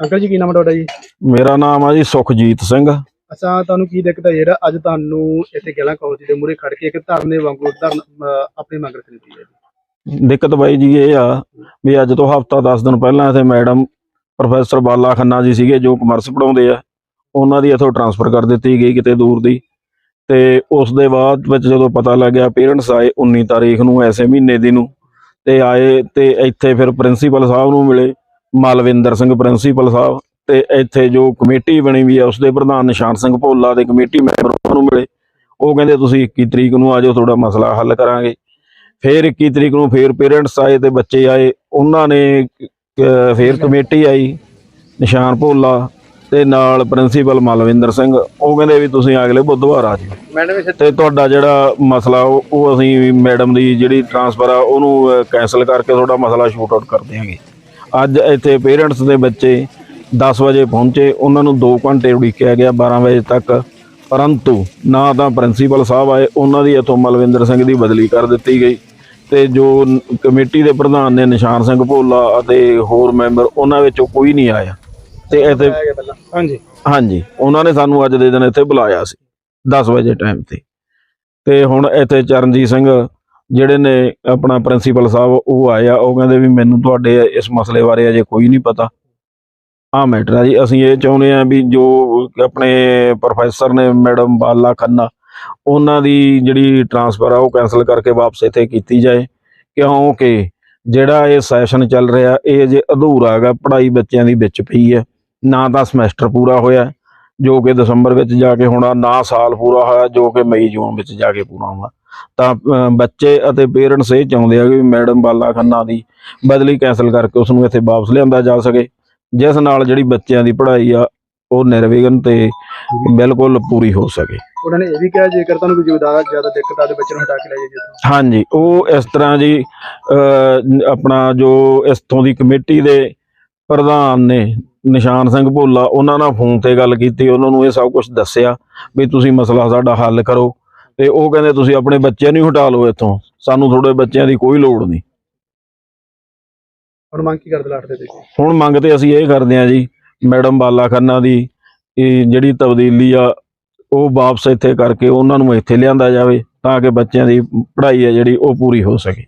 Uncle ਜੀ ਕੀ ਨਾਮ ਹੈ ਤੁਹਾਡਾ ਜੀ? ਮੇਰਾ ਨਾਮ ਆ ਜੀ ਸੁਖਜੀਤ ਸਿੰਘ। ਅੱਛਾ ਤੁਹਾਨੂੰ ਕੀ ਦਿੱਕਤ ਹੈ ਜਿਹੜਾ ਅੱਜ ਤੁਹਾਨੂੰ ਇੱਥੇ ਗੈਲਾ ਕਾਲਜ ਦੇ ਮੂਹਰੇ ਖੜ ਕੇ ਇੱਕ ਧਰਨੇ ਵਾਂਗੂ ਧਰਨ ਆਪਣੀ ਮੰਗ ਰੱਖਣੀ ਪਈ ਹੈ ਜੀ। ਦਿੱਕਤ ਬਾਈ ਜੀ ਇਹ ਆ ਵੀ ਅੱਜ ਤੋਂ ਹਫਤਾ 10 ਦਿਨ ਪਹਿਲਾਂ ਇੱਥੇ ਮੈਡਮ ਪ੍ਰੋਫੈਸਰ ਬਾਲਾ ਖੰਨਾ ਜੀ ਸੀਗੇ ਜੋ ਕਮਰਸ ਪੜਾਉਂਦੇ ਆ ਉਹਨਾਂ ਦੀ ਇੱਥੋਂ ਟਰਾਂਸਫਰ ਕਰ ਦਿੱਤੀ ਗਈ ਕਿਤੇ ਦੂਰ ਦੀ। ਤੇ ਉਸ ਦੇ ਬਾਅਦ ਵਿੱਚ ਜਦੋਂ ਪਤਾ ਲੱਗਿਆ ਪੇਰੈਂਟਸ ਆਏ 19 ਤਾਰੀਖ ਨੂੰ ਐਸੇ ਮਹੀਨੇ ਦੀ ਨੂੰ ਤੇ ਆਏ ਤੇ ਇੱਥੇ ਫਿਰ ਪ੍ਰਿੰਸੀਪਲ ਸਾਹਿਬ ਨੂੰ ਮਿਲੇ। ਮਲਵਿੰਦਰ ਸਿੰਘ ਪ੍ਰਿੰਸੀਪਲ ਸਾਹਿਬ ਤੇ ਇੱਥੇ ਜੋ ਕਮੇਟੀ ਬਣੀ ਵੀ ਆ ਉਸ ਦੇ ਪ੍ਰਧਾਨ ਨਿਸ਼ਾਨ ਸਿੰਘ ਭੋਲਾ ਦੇ ਕਮੇਟੀ ਮੈਂਬਰ ਉਹਨਾਂ ਨੂੰ ਮਿਲੇ। ਉਹ ਕਹਿੰਦੇ ਤੁਸੀਂ 21 ਤਰੀਕ ਨੂੰ ਆ ਜਾਓ ਤੁਹਾਡਾ ਮਸਲਾ ਹੱਲ ਕਰਾਂਗੇ। ਫਿਰ 21 ਤਰੀਕ ਨੂੰ ਫਿਰ ਪੇਰੈਂਟਸ ਆਏ ਤੇ ਬੱਚੇ ਆਏ। ਉਹਨਾਂ ਨੇ ਫਿਰ ਕਮੇਟੀ ਆਈ ਨਿਸ਼ਾਨ ਭੋਲਾ ਤੇ ਨਾਲ ਪ੍ਰਿੰਸੀਪਲ ਮਲਵਿੰਦਰ ਸਿੰਘ। ਉਹ ਕਹਿੰਦੇ ਵੀ ਤੁਸੀਂ ਅਗਲੇ ਬੁੱਧਵਾਰ ਆ ਜਾਓ। ਮੈਡਮ ਤੇ ਤੁਹਾਡਾ ਜਿਹੜਾ ਮਸਲਾ ਉਹ ਉਹ ਅਸੀਂ ਮੈਡਮ ਦੀ ਜਿਹੜੀ ਟਰਾਂਸਫਰ ਆ ਉਹਨੂੰ ਕੈਨਸਲ ਕਰਕੇ ਤੁਹਾਡਾ ਮਸਲਾ ਸ਼ੂਟ ਆਊਟ ਕਰ ਦਿਆਂਗੇ। ਅੱਜ ਇੱਥੇ ਪੇਰੈਂਟਸ ਦੇ ਬੱਚੇ 10 ਵਜੇ ਪਹੁੰਚੇ ਉਹਨਾਂ ਨੂੰ 2 ਘੰਟੇ ਉਡੀਕਿਆ ਗਿਆ 12 ਵਜੇ ਤੱਕ। ਪਰੰਤੂ ਨਾ ਤਾਂ ਪ੍ਰਿੰਸੀਪਲ ਸਾਹਿਬ ਆਏ ਉਹਨਾਂ ਦੀ ਇੱਥੋਂ ਮਲਵਿੰਦਰ ਸਿੰਘ ਦੀ ਬਦਲੀ ਕਰ ਦਿੱਤੀ ਗਈ ਤੇ ਜੋ ਕਮੇਟੀ ਦੇ ਪ੍ਰਧਾਨ ਨੇ ਨਿਸ਼ਾਨ ਸਿੰਘ ਭੋਲਾ ਅਤੇ ਹੋਰ ਮੈਂਬਰ ਉਹਨਾਂ ਵਿੱਚੋਂ ਕੋਈ ਨਹੀਂ ਆਇਆ। ਤੇ ਇੱਥੇ ਹਾਂਜੀ। ਹਾਂਜੀ ਉਹਨਾਂ ਨੇ ਸਾਨੂੰ ਅੱਜ ਦੇ ਦਿਨ ਇੱਥੇ ਬੁਲਾਇਆ ਸੀ 10 ਵਜੇ ਟਾਈਮ ਤੇ। ਤੇ ਹੁਣ ਇੱਥੇ ਚਰਨਜੀਤ ਸਿੰਘ ਜਿਹੜੇ ਨੇ ਆਪਣਾ ਪ੍ਰਿੰਸੀਪਲ ਸਾਹਿਬ, ਉਹ ਆਏ ਆ, ਉਹ ਕਹਿੰਦੇ ਵੀ ਮੈਨੂੰ ਤੁਹਾਡੇ ਇਸ ਮਸਲੇ ਬਾਰੇ ਅਜੇ ਕੋਈ ਨਹੀਂ ਪਤਾ। ਆ ਮੈਟਰ ਆ ਜੀ, ਅਸੀਂ ਇਹ ਚਾਹੁੰਦੇ ਆ ਵੀ ਜੋ ਆਪਣੇ ਪ੍ਰੋਫੈਸਰ ਨੇ ਮੈਡਮ ਬਾਲਾ ਖੰਨਾ, ਉਹਨਾਂ ਦੀ ਜਿਹੜੀ ਟਰਾਂਸਫਰ ਆ, ਉਹ ਕੈਨਸਲ ਕਰਕੇ ਵਾਪਸ ਇੱਥੇ ਕੀਤੀ ਜਾਏ। ਕਿਉਂਕਿ ਜਿਹੜਾ ਇਹ ਸੈਸ਼ਨ ਚੱਲ ਰਿਹਾ, ਇਹ ਅਜੇ ਅਧੂਰਾ ਹੈਗਾ, ਪੜ੍ਹਾਈ ਬੱਚਿਆਂ ਦੀ ਵਿੱਚ ਪਈ ਹੈ। ਨਾ ਤਾਂ ਸਮੈਸਟਰ ਪੂਰਾ ਹੋਇਆ ਜੋ ਕਿ ਦਸੰਬਰ ਵਿੱਚ ਜਾ ਕੇ ਹੋਣਾ ਨਾ ਸਾਲ ਪੂਰਾ ਹੋਇਆ ਜੋ ਕਿ ਮਈ ਜੂਨ ਵਿੱਚ ਜਾ ਕੇ ਪੂਰਾ ਹੋਣਾ। ਤਾਂ ਬੱਚੇ ਅਤੇ ਪੇਰੈਂਟਸ ਇਹ ਚਾਹੁੰਦੇ ਆ ਕਿ ਮੈਡਮ ਬਾਲਾ ਖੰਨਾ ਦੀ ਬਦਲੀ ਕੈਨਸਲ ਕਰਕੇ ਉਸ ਨੂੰ ਇੱਥੇ ਵਾਪਸ ਲਿਆਂਦਾ ਜਾ ਸਕੇ। ਜਿਸ ਨਾਲ ਜਿਹੜੀ ਬੱਚਿਆਂ ਦੀ ਪੜ੍ਹਾਈ ਆ ਉਹ ਨਿਰਵਿਘਨ ਤੇ ਬਿਲਕੁਲ ਪੂਰੀ ਹੋ ਸਕੇ। ਉਹਨਾਂ ਨੇ ਇਹ ਵੀ ਕਿਹਾ ਜੇਕਰ ਤੁਹਾਨੂੰ ਕੋਈ ਜ਼ਿਆਦਾ ਜ਼ਿਆਦਾ ਦਿੱਕਤ ਆ ਤੇ ਬੱਚੇ ਨੂੰ ਹਟਾ ਕੇ ਲੈ ਜਾਈਏ। ਹਾਂਜੀ ਉਹ ਇਸ ਤਰ੍ਹਾਂ ਜੀ ਆਪਣਾ ਜੋ ਇਸਥੋਂ ਦੀ ਕਮੇਟੀ ਦੇ ਪ੍ਰਧਾਨ ਨੇ ਨਿਸ਼ਾਨ ਸਿੰਘ ਭੋਲਾ ਉਹਨਾਂ ਨਾਲ ਫੋਨ ਤੇ ਗੱਲ ਕੀਤੀ ਉਹਨਾਂ ਨੂੰ ਇਹ ਸਭ ਕੁਝ ਦੱਸਿਆ ਵੀ ਤੁਸੀਂ ਮਸਲਾ ਸਾਡਾ ਹੱਲ ਕਰੋ ਤੇ ਉਹ ਕਹਿੰਦੇ ਤੁਸੀਂ ਆਪਣੇ ਬੱਚਿਆਂ ਨੂੰ ਹਟਾ ਲਓ ਇੱਥੋਂ ਸਾਨੂੰ ਤੁਹਾਡੇ ਬੱਚਿਆਂ ਦੀ ਕੋਈ ਲੋੜ ਨਹੀਂ। ਹੁਣ ਮੰਗ ਕੀ ਕਰਦੇ ਲਾਟ ਦੇ ਤੁਸੀਂ? ਹੁਣ ਮੰਗ ਤੇ ਅਸੀਂ ਇਹ ਕਰਦੇ ਹਾਂ ਜੀ ਮੈਡਮ ਬਾਲਾ ਖੰਨਾ ਦੀ ਇਹ ਜਿਹੜੀ ਤਬਦੀਲੀ ਆ ਉਹ ਵਾਪਸ ਇੱਥੇ ਕਰਕੇ ਉਹਨਾਂ ਨੂੰ ਇੱਥੇ ਲਿਆਂਦਾ ਜਾਵੇ ਤਾਂ ਕਿ ਬੱਚਿਆਂ ਦੀ ਪੜ੍ਹਾਈ ਹੈ ਜਿਹੜੀ ਉਹ ਪੂਰੀ ਹੋ ਸਕੇ।